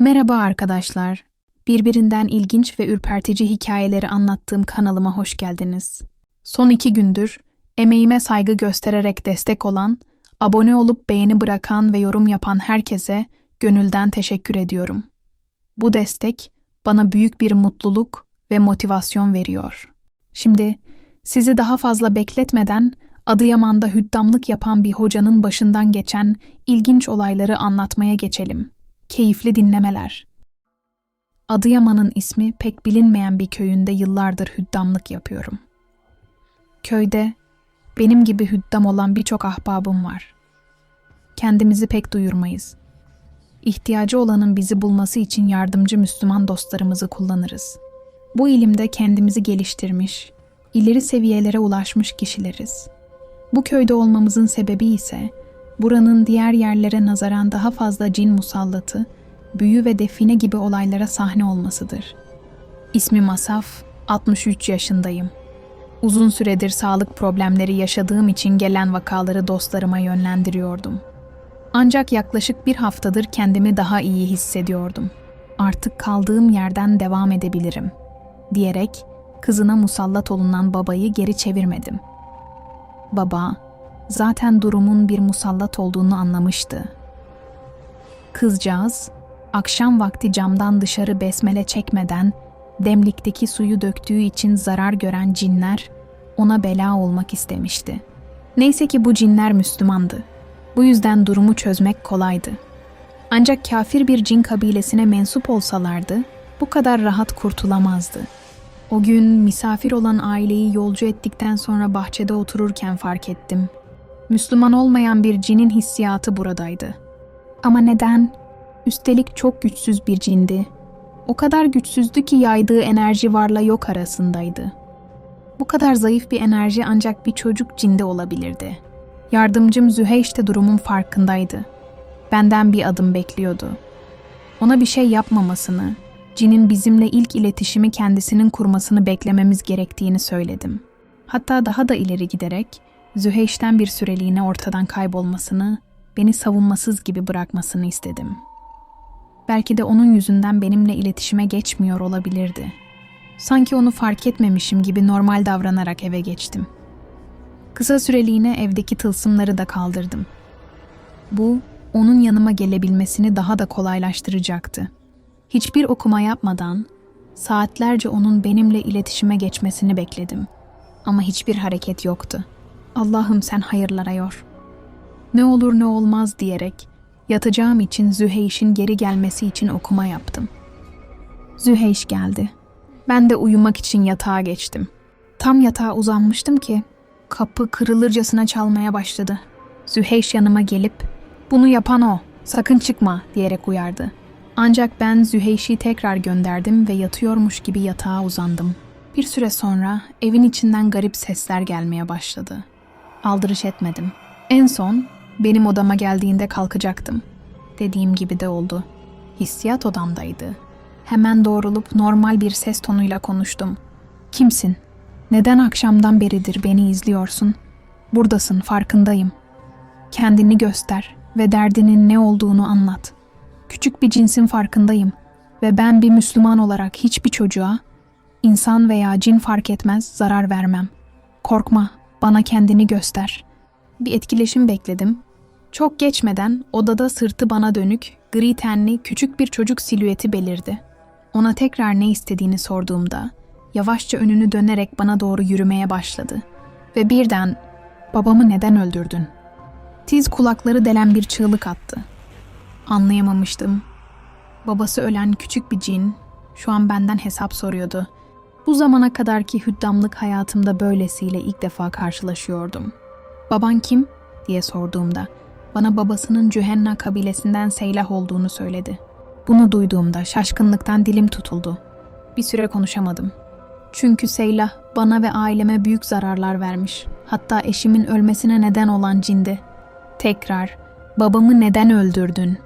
Merhaba arkadaşlar. Birbirinden ilginç ve ürpertici hikayeleri anlattığım kanalıma hoş geldiniz. Son iki gündür emeğime saygı göstererek destek olan, abone olup beğeni bırakan ve yorum yapan herkese gönülden teşekkür ediyorum. Bu destek bana büyük bir mutluluk ve motivasyon veriyor. Şimdi sizi daha fazla bekletmeden Adıyaman'da hüddamlık yapan bir hocanın başından geçen ilginç olayları anlatmaya geçelim. Keyifli dinlemeler. Adıyaman'ın ismi pek bilinmeyen bir köyünde yıllardır hüddamlık yapıyorum. Köyde benim gibi hüddam olan birçok ahbabım var. Kendimizi pek duyurmayız. İhtiyacı olanın bizi bulması için yardımcı Müslüman dostlarımızı kullanırız. Bu ilimde kendimizi geliştirmiş, ileri seviyelere ulaşmış kişileriz. Bu köyde olmamızın sebebi ise buranın diğer yerlere nazaran daha fazla cin musallatı, büyü ve define gibi olaylara sahne olmasıdır. İsmim Asaf, 63 yaşındayım. Uzun süredir sağlık problemleri yaşadığım için gelen vakaları dostlarıma yönlendiriyordum. Ancak yaklaşık bir haftadır kendimi daha iyi hissediyordum. Artık kaldığım yerden devam edebilirim, diyerek kızına musallat olunan babayı geri çevirmedim. Baba, zaten durumun bir musallat olduğunu anlamıştı. Kızcağız, akşam vakti camdan dışarı besmele çekmeden demlikteki suyu döktüğü için zarar gören cinler ona bela olmak istemişti. Neyse ki bu cinler Müslümandı. Bu yüzden durumu çözmek kolaydı. Ancak kafir bir cin kabilesine mensup olsalardı bu kadar rahat kurtulamazdı. O gün misafir olan aileyi yolcu ettikten sonra bahçede otururken fark ettim. Müslüman olmayan bir cinin hissiyatı buradaydı. Ama neden? Üstelik çok güçsüz bir cindi. O kadar güçsüzdü ki yaydığı enerji varla yok arasındaydı. Bu kadar zayıf bir enerji ancak bir çocuk cinde olabilirdi. Yardımcım Züheyş de durumun farkındaydı. Benden bir adım bekliyordu. Ona bir şey yapmamasını, cinin bizimle ilk iletişimi kendisinin kurmasını beklememiz gerektiğini söyledim. Hatta daha da ileri giderek Züheyş'ten bir süreliğine ortadan kaybolmasını, beni savunmasız gibi bırakmasını istedim. Belki de onun yüzünden benimle iletişime geçmiyor olabilirdi. Sanki onu fark etmemişim gibi normal davranarak eve geçtim. Kısa süreliğine evdeki tılsımları da kaldırdım. Bu, onun yanıma gelebilmesini daha da kolaylaştıracaktı. Hiçbir okuma yapmadan saatlerce onun benimle iletişime geçmesini bekledim. Ama hiçbir hareket yoktu. Allah'ım sen hayırlara yor. Ne olur ne olmaz diyerek yatacağım için Züheyş'in geri gelmesi için okuma yaptım. Züheyş geldi. Ben de uyumak için yatağa geçtim. Tam yatağa uzanmıştım ki kapı kırılırcasına çalmaya başladı. Züheyş yanıma gelip bunu yapan o, sakın çıkma diyerek uyardı. Ancak ben Züheyş'i tekrar gönderdim ve yatıyormuş gibi yatağa uzandım. Bir süre sonra evin içinden garip sesler gelmeye başladı. Aldırış etmedim. En son benim odama geldiğinde kalkacaktım. Dediğim gibi de oldu. Hissiyat odamdaydı. Hemen doğrulup normal bir ses tonuyla konuştum. Kimsin? Neden akşamdan beridir beni izliyorsun? Buradasın, farkındayım. Kendini göster ve derdinin ne olduğunu anlat. Küçük bir cinsin farkındayım ve ben bir Müslüman olarak hiçbir çocuğa, insan veya cin fark etmez zarar vermem. Korkma, bana kendini göster. Bir etkileşim bekledim. Çok geçmeden odada sırtı bana dönük, gri tenli küçük bir çocuk silüeti belirdi. Ona tekrar ne istediğini sorduğumda yavaşça önünü dönerek bana doğru yürümeye başladı ve birden "Babamı neden öldürdün?" Tiz kulakları delen bir çığlık attı. Anlayamamıştım. Babası ölen küçük bir cin şu an benden hesap soruyordu. Bu zamana kadarki hüddamlık hayatımda böylesiyle ilk defa karşılaşıyordum. Baban kim? diye sorduğumda bana babasının Cühenna kabilesinden Seylah olduğunu söyledi. Bunu duyduğumda şaşkınlıktan dilim tutuldu. Bir süre konuşamadım. Çünkü Seylah bana ve aileme büyük zararlar vermiş. Hatta eşimin ölmesine neden olan cindi. Tekrar babamı neden öldürdün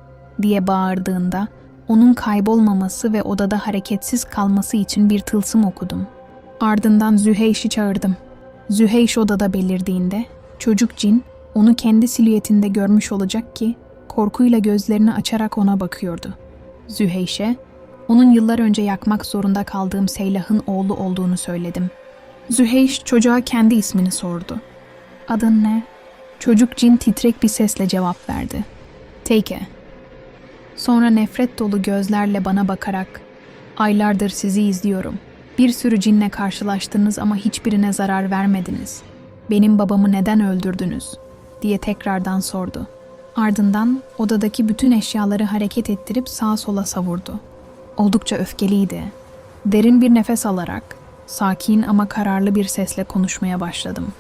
diye bağırdığında onun kaybolmaması ve odada hareketsiz kalması için bir tılsım okudum. Ardından Züheyş'i çağırdım. Züheyş odada belirdiğinde çocuk cin onu kendi silüetinde görmüş olacak ki korkuyla gözlerini açarak ona bakıyordu. Züheyş'e, onun yıllar önce yakmak zorunda kaldığım Seylah'ın oğlu olduğunu söyledim. Züheyş çocuğa kendi ismini sordu. Adın ne? Çocuk cin titrek bir sesle cevap verdi. Teyke. Sonra nefret dolu gözlerle bana bakarak, aylardır sizi izliyorum. Bir sürü cinle karşılaştınız ama hiçbirine zarar vermediniz. Benim babamı neden öldürdünüz? diye tekrardan sordu. Ardından odadaki bütün eşyaları hareket ettirip sağa sola savurdu. Oldukça öfkeliydi. Derin bir nefes alarak, sakin ama kararlı bir sesle konuşmaya başladım.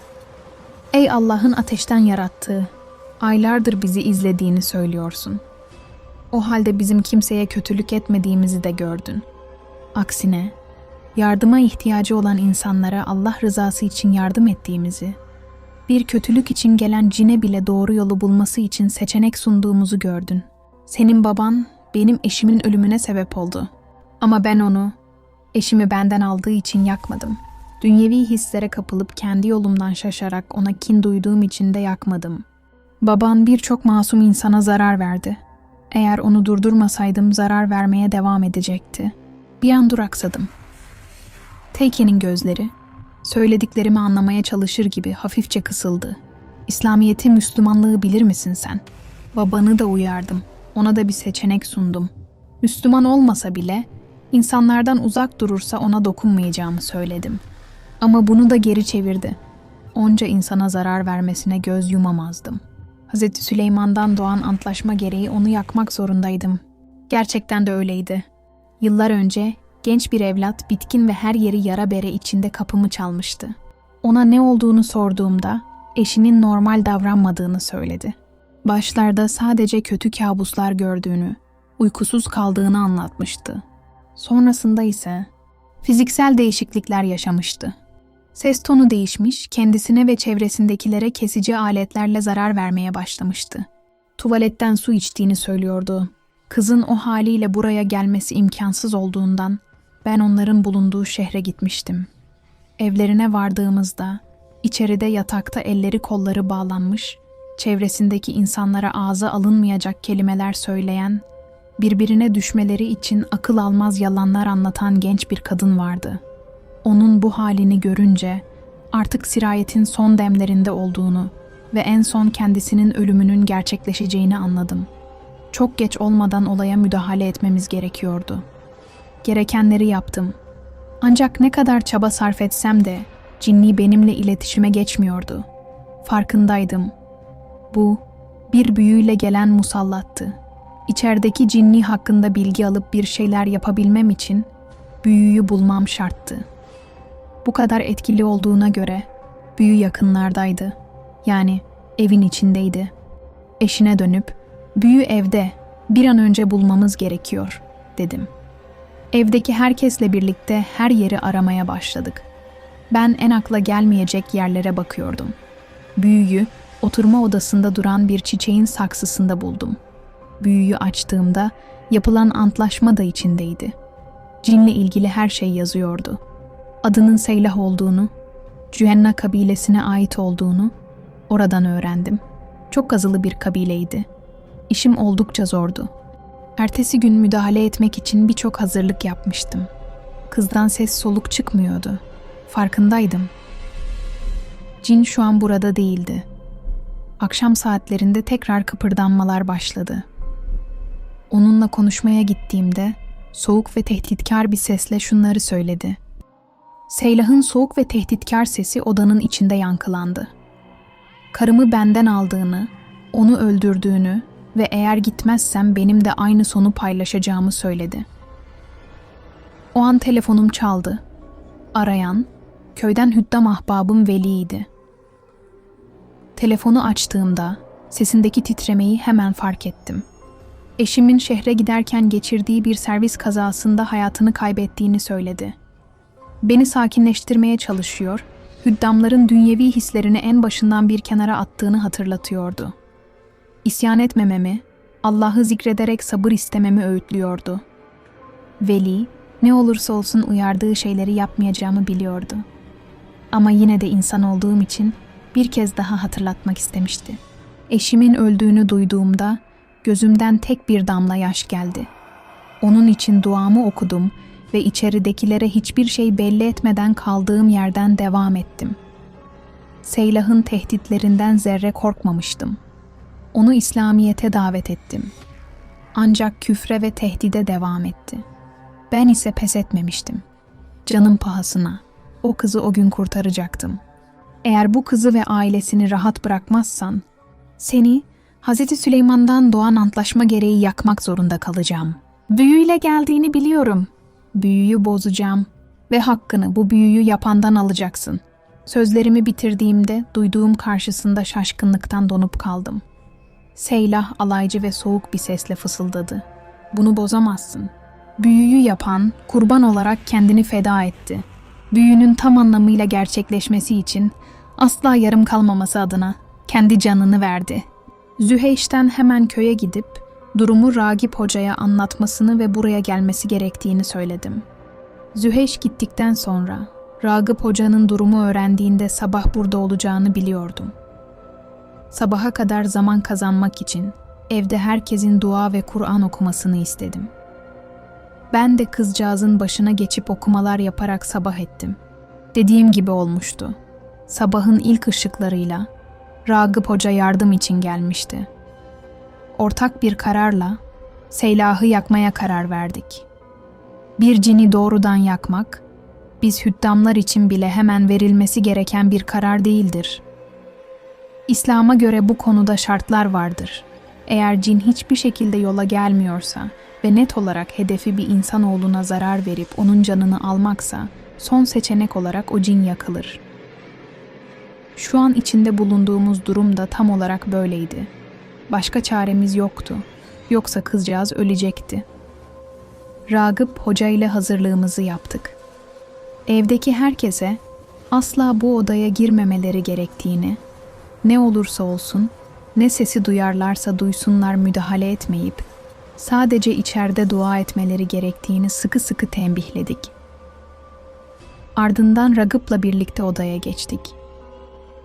Ey Allah'ın ateşten yarattığı, aylardır bizi izlediğini söylüyorsun. O halde bizim kimseye kötülük etmediğimizi de gördün. Aksine, yardıma ihtiyacı olan insanlara Allah rızası için yardım ettiğimizi, bir kötülük için gelen cine bile doğru yolu bulması için seçenek sunduğumuzu gördün. Senin baban benim eşimin ölümüne sebep oldu. Ama ben onu, eşimi benden aldığı için yakmadım. Dünyevi hislere kapılıp kendi yolumdan şaşarak ona kin duyduğum için de yakmadım. Baban birçok masum insana zarar verdi. Eğer onu durdurmasaydım zarar vermeye devam edecekti. Bir an duraksadım. Teyke'nin gözleri, söylediklerimi anlamaya çalışır gibi hafifçe kısıldı. İslamiyet'i, Müslümanlığı bilir misin sen? Babanı da uyardım. Ona da bir seçenek sundum. Müslüman olmasa bile insanlardan uzak durursa ona dokunmayacağımı söyledim. Ama bunu da geri çevirdi. Onca insana zarar vermesine göz yumamazdım. Hz. Süleyman'dan doğan antlaşma gereği onu yakmak zorundaydım. Gerçekten de öyleydi. Yıllar önce genç bir evlat bitkin ve her yeri yara bere içinde kapımı çalmıştı. Ona ne olduğunu sorduğumda eşinin normal davranmadığını söyledi. Başlarda sadece kötü kabuslar gördüğünü, uykusuz kaldığını anlatmıştı. Sonrasında ise fiziksel değişiklikler yaşamıştı. Ses tonu değişmiş, kendisine ve çevresindekilere kesici aletlerle zarar vermeye başlamıştı. Tuvaletten su içtiğini söylüyordu. Kızın o haliyle buraya gelmesi imkansız olduğundan ben onların bulunduğu şehre gitmiştim. Evlerine vardığımızda içeride yatakta elleri kolları bağlanmış, çevresindeki insanlara ağza alınmayacak kelimeler söyleyen, birbirine düşmeleri için akıl almaz yalanlar anlatan genç bir kadın vardı. Onun bu halini görünce artık sirayetin son demlerinde olduğunu ve en son kendisinin ölümünün gerçekleşeceğini anladım. Çok geç olmadan olaya müdahale etmemiz gerekiyordu. Gerekenleri yaptım. Ancak ne kadar çaba sarf etsem de cinni benimle iletişime geçmiyordu. Farkındaydım. Bu bir büyüyle gelen musallattı. İçerideki cinni hakkında bilgi alıp bir şeyler yapabilmem için büyüyü bulmam şarttı. Bu kadar etkili olduğuna göre büyü yakınlardaydı. Yani evin içindeydi. Eşine dönüp büyü evde bir an önce bulmamız gerekiyor dedim. Evdeki herkesle birlikte her yeri aramaya başladık. Ben en akla gelmeyecek yerlere bakıyordum. Büyüyü oturma odasında duran bir çiçeğin saksısında buldum. Büyüyü açtığımda yapılan antlaşma da içindeydi. Cinle ilgili her şey yazıyordu. Adının Seylah olduğunu, Cühenna kabilesine ait olduğunu oradan öğrendim. Çok kazılı bir kabileydi. İşim oldukça zordu. Ertesi gün müdahale etmek için birçok hazırlık yapmıştım. Kızdan ses soluk çıkmıyordu. Farkındaydım. Cin şu an burada değildi. Akşam saatlerinde tekrar kıpırdanmalar başladı. Onunla konuşmaya gittiğimde soğuk ve tehditkar bir sesle şunları söyledi. Seylah'ın soğuk ve tehditkar sesi odanın içinde yankılandı. Karımı benden aldığını, onu öldürdüğünü ve eğer gitmezsem benim de aynı sonu paylaşacağımı söyledi. O an telefonum çaldı. Arayan, köyden hüddam ahbabım Veli'ydi. Telefonu açtığımda sesindeki titremeyi hemen fark ettim. Eşimin şehre giderken geçirdiği bir servis kazasında hayatını kaybettiğini söyledi. Beni sakinleştirmeye çalışıyor, hüddamların dünyevi hislerini en başından bir kenara attığını hatırlatıyordu. İsyan etmememi, Allah'ı zikrederek sabır istememi öğütlüyordu. Veli, ne olursa olsun uyardığı şeyleri yapmayacağımı biliyordu. Ama yine de insan olduğum için bir kez daha hatırlatmak istemişti. Eşimin öldüğünü duyduğumda gözümden tek bir damla yaş geldi. Onun için duamı okudum ve içeridekilere hiçbir şey belli etmeden kaldığım yerden devam ettim. Seylah'ın tehditlerinden zerre korkmamıştım. Onu İslamiyete davet ettim. Ancak küfre ve tehdide devam etti. Ben ise pes etmemiştim. Canım pahasına. O kızı o gün kurtaracaktım. Eğer bu kızı ve ailesini rahat bırakmazsan, seni Hz. Süleyman'dan doğan antlaşma gereği yakmak zorunda kalacağım. Büyüyle geldiğini biliyorum. Büyüyü bozacağım ve hakkını bu büyüyü yapandan alacaksın. Sözlerimi bitirdiğimde duyduğum karşısında şaşkınlıktan donup kaldım. Seylah alaycı ve soğuk bir sesle fısıldadı. Bunu bozamazsın. Büyüyü yapan kurban olarak kendini feda etti. Büyünün tam anlamıyla gerçekleşmesi için asla yarım kalmaması adına kendi canını verdi. Züheyş'ten hemen köye gidip durumu Ragip Hoca'ya anlatmasını ve buraya gelmesi gerektiğini söyledim. Züheyş gittikten sonra Ragıp Hoca'nın durumu öğrendiğinde sabah burada olacağını biliyordum. Sabaha kadar zaman kazanmak için evde herkesin dua ve Kur'an okumasını istedim. Ben de kızcağızın başına geçip okumalar yaparak sabah ettim. Dediğim gibi olmuştu. Sabahın ilk ışıklarıyla Ragıp Hoca yardım için gelmişti. Ortak bir kararla Seylah'ı yakmaya karar verdik. Bir cini doğrudan yakmak, biz hüddamlar için bile hemen verilmesi gereken bir karar değildir. İslam'a göre bu konuda şartlar vardır. Eğer cin hiçbir şekilde yola gelmiyorsa ve net olarak hedefi bir insanoğluna zarar verip onun canını almaksa, son seçenek olarak o cin yakılır. Şu an içinde bulunduğumuz durum da tam olarak böyleydi. Başka çaremiz yoktu. Yoksa kızcağız ölecekti. Ragıp Hoca ile hazırlığımızı yaptık. Evdeki herkese asla bu odaya girmemeleri gerektiğini, ne olursa olsun, ne sesi duyarlarsa duysunlar müdahale etmeyip, sadece içeride dua etmeleri gerektiğini sıkı sıkı tembihledik. Ardından Ragıp'la birlikte odaya geçtik.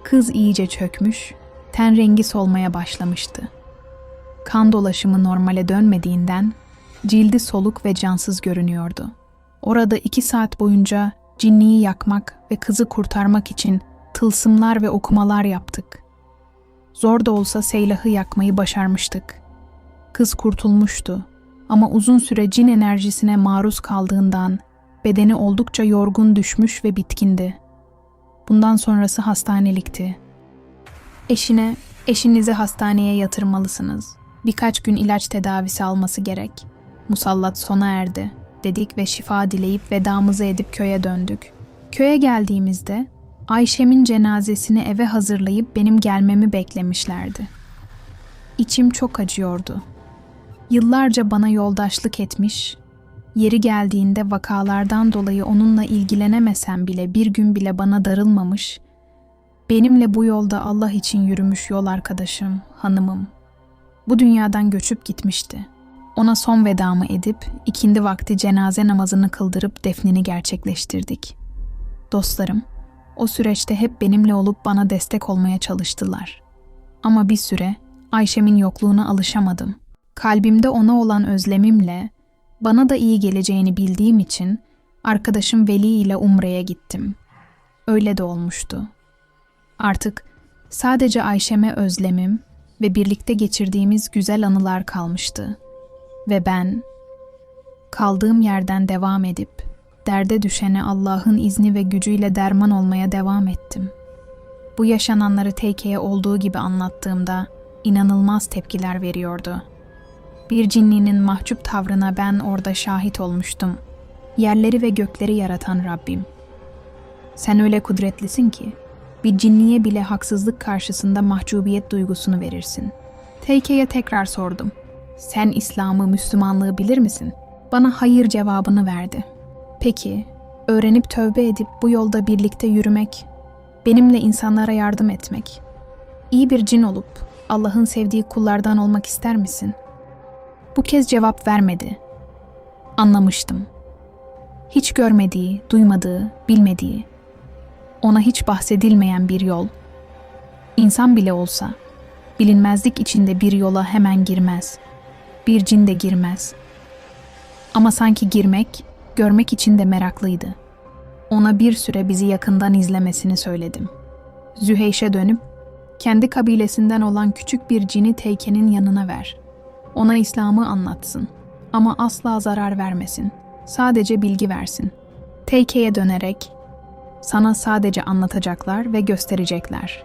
Kız iyice çökmüş, ten rengi solmaya başlamıştı. Kan dolaşımı normale dönmediğinden cildi soluk ve cansız görünüyordu. Orada iki saat boyunca cinniyi yakmak ve kızı kurtarmak için tılsımlar ve okumalar yaptık. Zor da olsa Seylah'ı yakmayı başarmıştık. Kız kurtulmuştu ama uzun süre cin enerjisine maruz kaldığından bedeni oldukça yorgun düşmüş ve bitkindi. Bundan sonrası hastanelikti. Eşine, eşinizi hastaneye yatırmalısınız. Birkaç gün ilaç tedavisi alması gerek. Musallat sona erdi, dedik ve şifa dileyip vedamızı edip köye döndük. Köye geldiğimizde Ayşem'in cenazesini eve hazırlayıp benim gelmemi beklemişlerdi. İçim çok acıyordu. Yıllarca bana yoldaşlık etmiş, yeri geldiğinde vakalardan dolayı onunla ilgilenemesem bile bir gün bile bana darılmamış, benimle bu yolda Allah için yürümüş yol arkadaşım, hanımım, bu dünyadan göçüp gitmişti. Ona son vedamı edip ikindi vakti cenaze namazını kıldırıp defnini gerçekleştirdik. Dostlarım, o süreçte hep benimle olup bana destek olmaya çalıştılar. Ama bir süre Ayşem'in yokluğuna alışamadım. Kalbimde ona olan özlemimle bana da iyi geleceğini bildiğim için arkadaşım Veli ile Umre'ye gittim. Öyle de olmuştu. Artık sadece Ayşem'e özlemim ve birlikte geçirdiğimiz güzel anılar kalmıştı. Ve ben kaldığım yerden devam edip derde düşene Allah'ın izni ve gücüyle derman olmaya devam ettim. Bu yaşananları Teyke'ye olduğu gibi anlattığımda inanılmaz tepkiler veriyordu. Bir cinninin mahcup tavrına ben orada şahit olmuştum. Yerleri ve gökleri yaratan Rabbim. Sen öyle kudretlisin ki bir cinniye bile haksızlık karşısında mahcubiyet duygusunu verirsin. Teyke'ye tekrar sordum. Sen İslam'ı, Müslümanlığı bilir misin? Bana hayır cevabını verdi. Peki, öğrenip tövbe edip bu yolda birlikte yürümek, benimle insanlara yardım etmek, iyi bir cin olup Allah'ın sevdiği kullardan olmak ister misin? Bu kez cevap vermedi. Anlamıştım. Hiç görmediği, duymadığı, bilmediği, ona hiç bahsedilmeyen bir yol. İnsan bile olsa bilinmezlik içinde bir yola hemen girmez. Bir cin de girmez. Ama sanki girmek, görmek için de meraklıydı. Ona bir süre bizi yakından izlemesini söyledim. Züheyş'e dönüp, kendi kabilesinden olan küçük bir cini Teyke'nin yanına ver. Ona İslam'ı anlatsın. Ama asla zarar vermesin. Sadece bilgi versin. Teyke'ye dönerek, sana sadece anlatacaklar ve gösterecekler.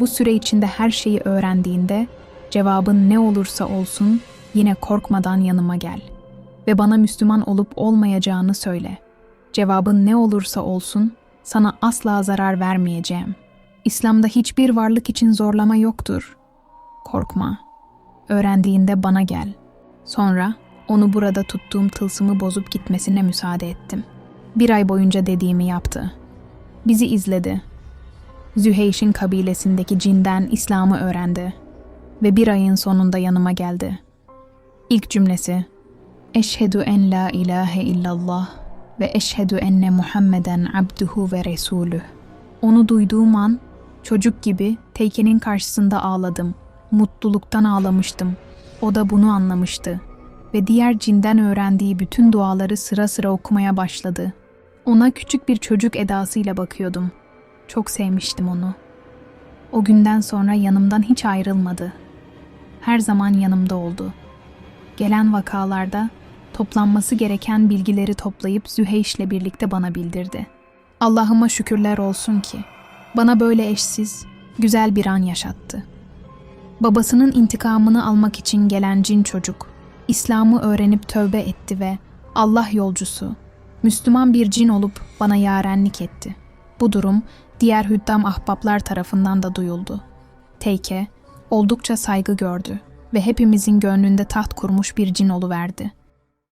Bu süre içinde her şeyi öğrendiğinde cevabın ne olursa olsun yine korkmadan yanıma gel ve bana Müslüman olup olmayacağını söyle. Cevabın ne olursa olsun sana asla zarar vermeyeceğim. İslam'da hiçbir varlık için zorlama yoktur. Korkma. Öğrendiğinde bana gel. Sonra onu burada tuttuğum tılsımı bozup gitmesine müsaade ettim. Bir ay boyunca dediğimi yaptı. Bizi izledi. Züheyş'in kabilesindeki cinden İslam'ı öğrendi ve bir ayın sonunda yanıma geldi. İlk cümlesi Eşhedü en la ilahe illallah ve eşhedü enne Muhammeden abduhu ve resulü. Onu duyduğum an çocuk gibi Teyke'nin karşısında ağladım. Mutluluktan ağlamıştım. O da bunu anlamıştı ve diğer cinden öğrendiği bütün duaları sıra sıra okumaya başladı. Ona küçük bir çocuk edasıyla bakıyordum. Çok sevmiştim onu. O günden sonra yanımdan hiç ayrılmadı. Her zaman yanımda oldu. Gelen vakalarda toplanması gereken bilgileri toplayıp Züheyş'le birlikte bana bildirdi. Allah'ıma şükürler olsun ki bana böyle eşsiz, güzel bir an yaşattı. Babasının intikamını almak için gelen cin çocuk, İslam'ı öğrenip tövbe etti ve Allah yolcusu, Müslüman bir cin olup bana yarenlik etti. Bu durum diğer hüddam ahbaplar tarafından da duyuldu. Teyke oldukça saygı gördü ve hepimizin gönlünde taht kurmuş bir cin verdi.